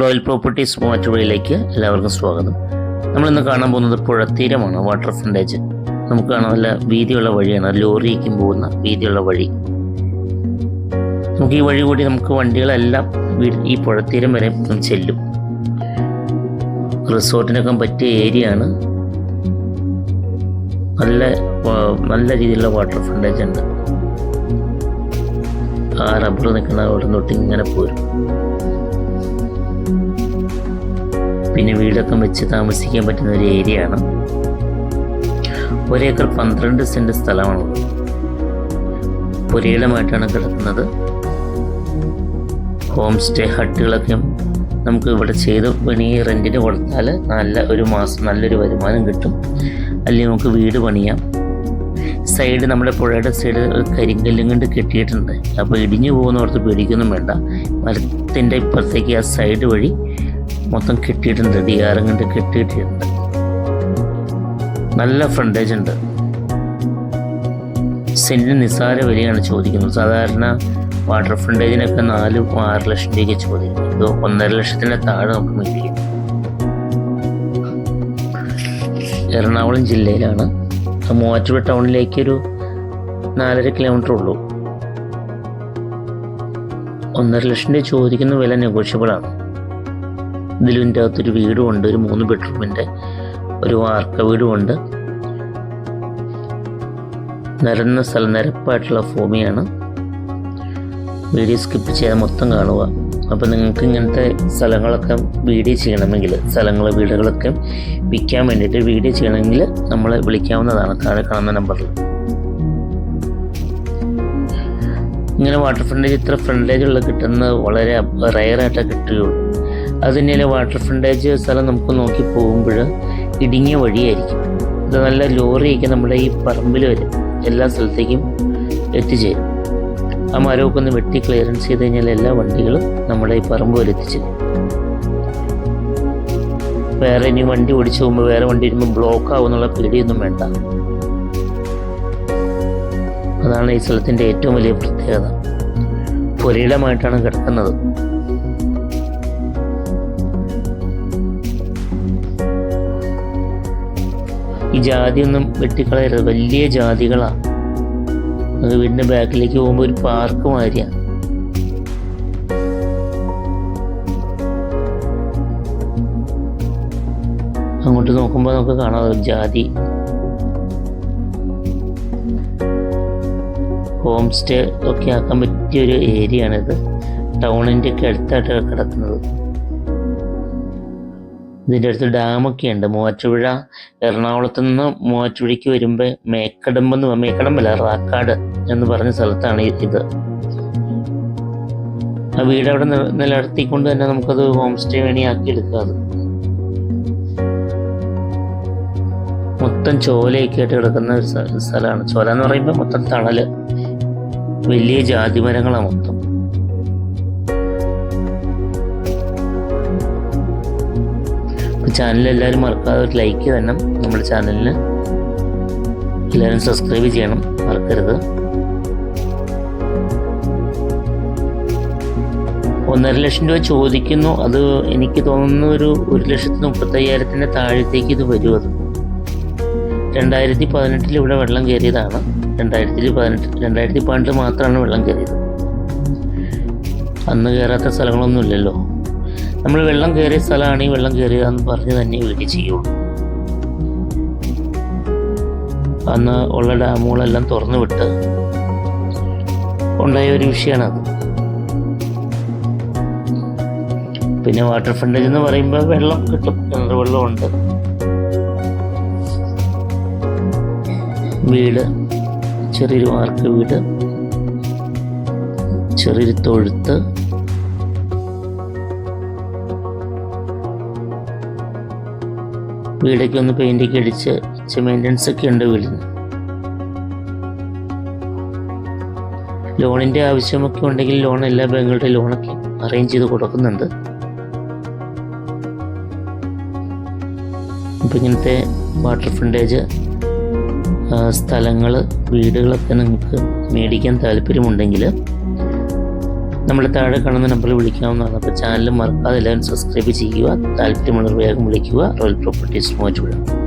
Royal properties മൂവാറ്റുപുഴയിലേക്ക് എല്ലാവർക്കും സ്വാഗതം. നമ്മൾ ഇന്ന് കാണാൻ പോകുന്നത് പുഴ തീരമാണ് വാട്ടർ ഫ്രണ്ടേജ് നമുക്ക് കാണാൻ നല്ല വീതിയുള്ള വഴിയാണ് ലോറിക്കും പോകുന്ന വീതിയുള്ള വഴി. നമുക്ക് ഈ വഴി കൂടി നമുക്ക് വണ്ടികളെല്ലാം ഈ പുഴത്തീരം വരെ ചെല്ലും. റിസോർട്ടിനൊക്കെ പറ്റിയ ഏരിയ ആണ്. നല്ല നല്ല രീതിയിലുള്ള വാട്ടർ ഫ്രണ്ടേജ് ഉണ്ട്. ആ റബ്ബർ നിൽക്കുന്ന അവിടെ തൊട്ട് ഇങ്ങനെ പോരും. പിന്നെ വീടൊക്കെ വെച്ച് താമസിക്കാൻ പറ്റുന്ന ഒരു ഏരിയ ആണ് ഒരേക്കർ പന്ത്രണ്ട് സെന്റ് സ്ഥലമാണുള്ളത് പുരയിടമായിട്ടാണ് കിടക്കുന്നത്. ഹോം സ്റ്റേ ഹട്ടുകളൊക്കെ നമുക്ക് ഇവിടെ ചെയ്ത് പണി റെന്റിന് കൊടുത്താൽ നല്ല ഒരു മാസം നല്ലൊരു വരുമാനം കിട്ടും. അല്ലെങ്കിൽ നമുക്ക് വീട് പണിയാം. സൈഡ് നമ്മുടെ പുഴയുടെ സൈഡ് കരിങ്കല്ലും കൊണ്ട് കെട്ടിയിട്ടുണ്ട്. അപ്പോൾ ഇടിഞ്ഞു പോകുന്നവർക്ക് പേടിക്കൊന്നും വേണ്ട. മരത്തിന്റെ ഇപ്പുറത്തേക്ക് ആ സൈഡ് വഴി മൊത്തം കെട്ടിയിട്ടുണ്ട്. ഡിയാറും കണ്ട് കെട്ടിയിട്ടുണ്ട് നല്ല ഫ്രണ്ടേജ് ഉണ്ട്. സെന്റിന് നിസ്സാര വിലയാണ് ചോദിക്കുന്നത്. സാധാരണ വാട്ടർ ഫ്രണ്ടേജിനൊക്കെ നാല് ആറ് ലക്ഷം രൂപയ്ക്ക് ചോദിക്കുന്നത് ഇത് ഒന്നര ലക്ഷത്തിന്റെ താഴെ നമുക്ക് മേടിക്കും. എറണാകുളം ജില്ലയിലാണ്. മൂവാറ്റുപുഴ ടൗണിലേക്ക് ഒരു നാലര കിലോമീറ്റർ ഉള്ളൂ. ഒന്നര ലക്ഷം രൂപ ചോദിക്കുന്ന വില നെഗോഷ്യബിൾ ആണ്. ഇതിലിന്റെ അകത്തൊരു വീടും ഉണ്ട് ഒരു മൂന്ന് ബെഡ്റൂമിന്റെ ഒരു വാർക്ക വീടുമുണ്ട്. നിരന്ന സ്ഥലം നിരപ്പായിട്ടുള്ള ഭൂമിയാണ്. വീഡിയോ സ്കിപ്പ് ചെയ്യാതെ മൊത്തം കാണുക. അപ്പോൾ നിങ്ങൾക്ക് ഇങ്ങനത്തെ സ്ഥലങ്ങളൊക്കെ വീഡിയോ ചെയ്യണമെങ്കിൽ സ്ഥലങ്ങൾ വീടുകളൊക്കെ വിൽക്കാൻ വേണ്ടിയിട്ട് വീഡിയോ ചെയ്യണമെങ്കിൽ നമ്മളെ വിളിക്കാവുന്നതാണ്. താഴെ കാണുന്ന നമ്പറിൽ. ഇങ്ങനെ വാട്ടർ ഫ്രണ്ടേജ് ഇത്ര ഫ്രണ്ടേജുള്ള കിട്ടുന്നത് വളരെ റയറായിട്ടേ കിട്ടുകയുള്ളൂ. അത് തന്നെയല്ല വാട്ടർ ഫ്രണ്ടേജ് സ്ഥലം നമുക്ക് നോക്കി പോകുമ്പോൾ ഇടുങ്ങിയ വഴിയായിരിക്കും. ഇത് നല്ല ലോറിയൊക്കെ നമ്മുടെ ഈ പറമ്പിൽ വരും. എല്ലാ സ്ഥലത്തേക്കും എത്തിച്ചേരും. ആ മരമൊക്കെ ഒന്ന് വെട്ടി ക്ലിയറൻസ് ചെയ്ത് കഴിഞ്ഞാൽ എല്ലാ വണ്ടികളും നമ്മുടെ ഈ പറമ്പ് വരെ എത്തിച്ചേരും. വേറെ ഇനി വണ്ടി ഓടിച്ചു പോകുമ്പോൾ വേറെ വണ്ടി വരുമ്പോൾ ബ്ലോക്ക് ആവുമെന്നുള്ള പേടിയൊന്നും വേണ്ട. അതാണ് ഈ സ്ഥലത്തിന്റെ ഏറ്റവും വലിയ പ്രത്യേകത. പുരയിടമായിട്ടാണ് കിടക്കുന്നത്. ഈ ജാതിയൊന്നും വെട്ടിക്കളയരുത്. വലിയ ജാതികളാണ് അത് വീടിന്റെ ബാക്കിലേക്ക് പോകുമ്പോൾ ഒരു പാർക്ക് മാതിരിയാണ് അങ്ങോട്ട് നോക്കുമ്പോൾ നമുക്ക് കാണാം ജാതി. ഹോം സ്റ്റേ ഒക്കെ ആക്കാൻ പറ്റിയ ഒരു ഏരിയ ആണിത് ടൗണിന്റെ ഒക്കെ അടുത്തായിട്ടാണ് കിടക്കുന്നത്. ഇതിന്റെ അടുത്ത് ഡാമൊക്കെ ഉണ്ട്. മൂവാറ്റുപുഴ എറണാകുളത്ത് നിന്ന് മൂവാറ്റുപുഴയ്ക്ക് വരുമ്പോൾ മേക്കടമ്പ് എന്ന് മേക്കടമ്പല്ല റാക്കാട് എന്ന് പറഞ്ഞ സ്ഥലത്താണ് ഇത്. ആ വീട് അവിടെ നിലനിർത്തിക്കൊണ്ട് തന്നെ നമുക്കത് ഹോം സ്റ്റേ വേണി ആക്കി എടുക്കാം അത്. മൊത്തം ചോലയൊക്കെ ആയിട്ട് കിടക്കുന്ന ഒരു സ്ഥ- സ്ഥലമാണ്. ചോല എന്ന് പറയുമ്പോൾ മൊത്തം തണൽ. വലിയ ജാതി മരങ്ങളാണ് മൊത്തം. ചാനൽ എല്ലാവരും മറക്കാതെ ഒരു ലൈക്ക് തന്നെ നമ്മുടെ ചാനലിന് എല്ലാവരും സബ്സ്ക്രൈബ് ചെയ്യണം. മറക്കരുത്. ഒന്നര ലക്ഷം രൂപ ചോദിക്കുന്നു. അത് എനിക്ക് തോന്നുന്ന ഒരു ഒരു ലക്ഷത്തി മുപ്പത്തയ്യായിരത്തിന്റെ താഴത്തേക്ക് ഇത് വരും അത്. രണ്ടായിരത്തി പതിനെട്ടിൽ ഇവിടെ വെള്ളം കയറിയതാണ്. രണ്ടായിരത്തി പതിനെട്ട് രണ്ടായിരത്തി പതിനെട്ട് മാത്രമാണ് വെള്ളം കയറിയത്. അന്ന് കയറാത്ത സ്ഥലങ്ങളൊന്നും ഇല്ലല്ലോ. നമ്മൾ വെള്ളം കയറിയ സ്ഥലമാണ് ഈ വെള്ളം കയറിയതെന്ന് പറഞ്ഞ് തന്നെ വീട്ടിൽ ചെയ്യുള്ളൂ. അന്ന് ഉള്ള ഡാമുകളെല്ലാം തുറന്നു വിട്ട് ഉണ്ടായ ഒരു വിഷയമാണത് പിന്നെ വാട്ടർ ഫ്രണ്ടേജ് എന്ന് പറയുമ്പോൾ വെള്ളം കിട്ടും. കിണർ വെള്ളമുണ്ട് വീട് ചെറിയൊരു മാർക്ക് വീട് ചെറിയൊരു തൊഴുത്ത് വീടൊക്കെ ഒന്ന് പെയിന്റൊക്കെ അടിച്ച് മെയിന്റനൻസ് ഒക്കെ ഉണ്ട് വീടിന്. ലോണിന്റെ ആവശ്യമൊക്കെ ഉണ്ടെങ്കിൽ ലോൺ എല്ലാ ബാങ്കുകളുടെ ലോണൊക്കെ അറേഞ്ച് ചെയ്ത് കൊടുക്കുന്നുണ്ട്. അപ്പം ഇങ്ങനത്തെ വാട്ടർ ഫ്രണ്ടേജ് സ്ഥലങ്ങൾ വീടുകളൊക്കെ നിങ്ങൾക്ക് മേടിക്കാൻ താല്പര്യമുണ്ടെങ്കിൽ നമ്മൾ താഴെ കാണുന്ന നമ്പറിൽ വിളിക്കാവുന്നതാണ്. അപ്പോൾ ചാനൽ മറക്കാതെ എല്ലാവരും സബ്സ്ക്രൈബ് ചെയ്യുക. താല്പര്യമുള്ളവർ വേഗം വിളിക്കുക. Royal properties മോജുവിടാം